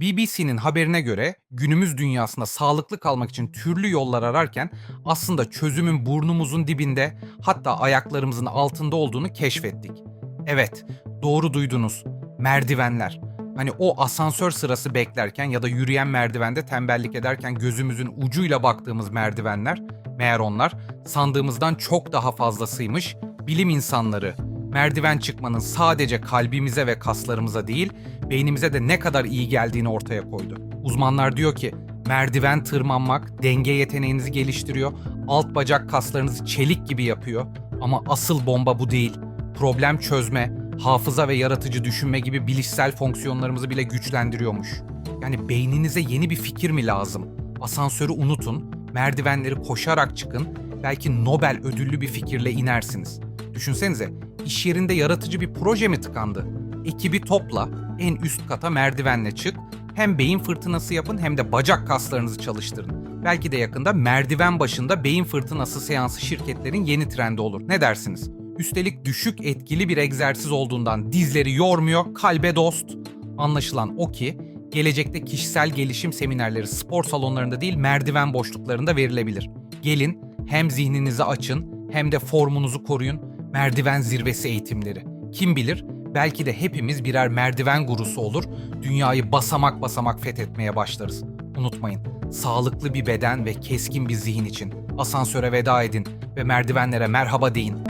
BBC'nin haberine göre günümüz dünyasında sağlıklı kalmak için türlü yollar ararken aslında çözümün burnumuzun dibinde hatta ayaklarımızın altında olduğunu keşfettik. Evet, doğru duydunuz. Merdivenler. Hani o asansör sırası beklerken ya da yürüyen merdivende tembellik ederken gözümüzün ucuyla baktığımız merdivenler, meğer onlar sandığımızdan çok daha fazlasıymış. Bilim insanları merdiven çıkmanın sadece kalbimize ve kaslarımıza değil, beynimize de ne kadar iyi geldiğini ortaya koydu. Uzmanlar diyor ki merdiven tırmanmak denge yeteneğinizi geliştiriyor, alt bacak kaslarınızı çelik gibi yapıyor. Ama asıl bomba bu değil. Problem çözme, hafıza ve yaratıcı düşünme gibi bilişsel fonksiyonlarımızı bile güçlendiriyormuş. Yani beyninize yeni bir fikir mi lazım? Asansörü unutun, merdivenleri koşarak çıkın, belki Nobel ödüllü bir fikirle inersiniz. Düşünsenize, iş yerinde yaratıcı bir proje mi tıkandı? Ekibi topla, en üst kata merdivenle çık, hem beyin fırtınası yapın hem de bacak kaslarınızı çalıştırın. Belki de yakında merdiven başında beyin fırtınası seansı şirketlerin yeni trendi olur. Ne dersiniz? Üstelik düşük etkili bir egzersiz olduğundan dizleri yormuyor, kalbe dost. Anlaşılan o ki gelecekte kişisel gelişim seminerleri spor salonlarında değil merdiven boşluklarında verilebilir. Gelin hem zihninizi açın hem de formunuzu koruyun. Merdiven zirvesi eğitimleri. Kim bilir belki de hepimiz birer merdiven gurusu olur. Dünyayı basamak basamak fethetmeye başlarız. Unutmayın, sağlıklı bir beden ve keskin bir zihin için asansöre veda edin ve merdivenlere merhaba deyin.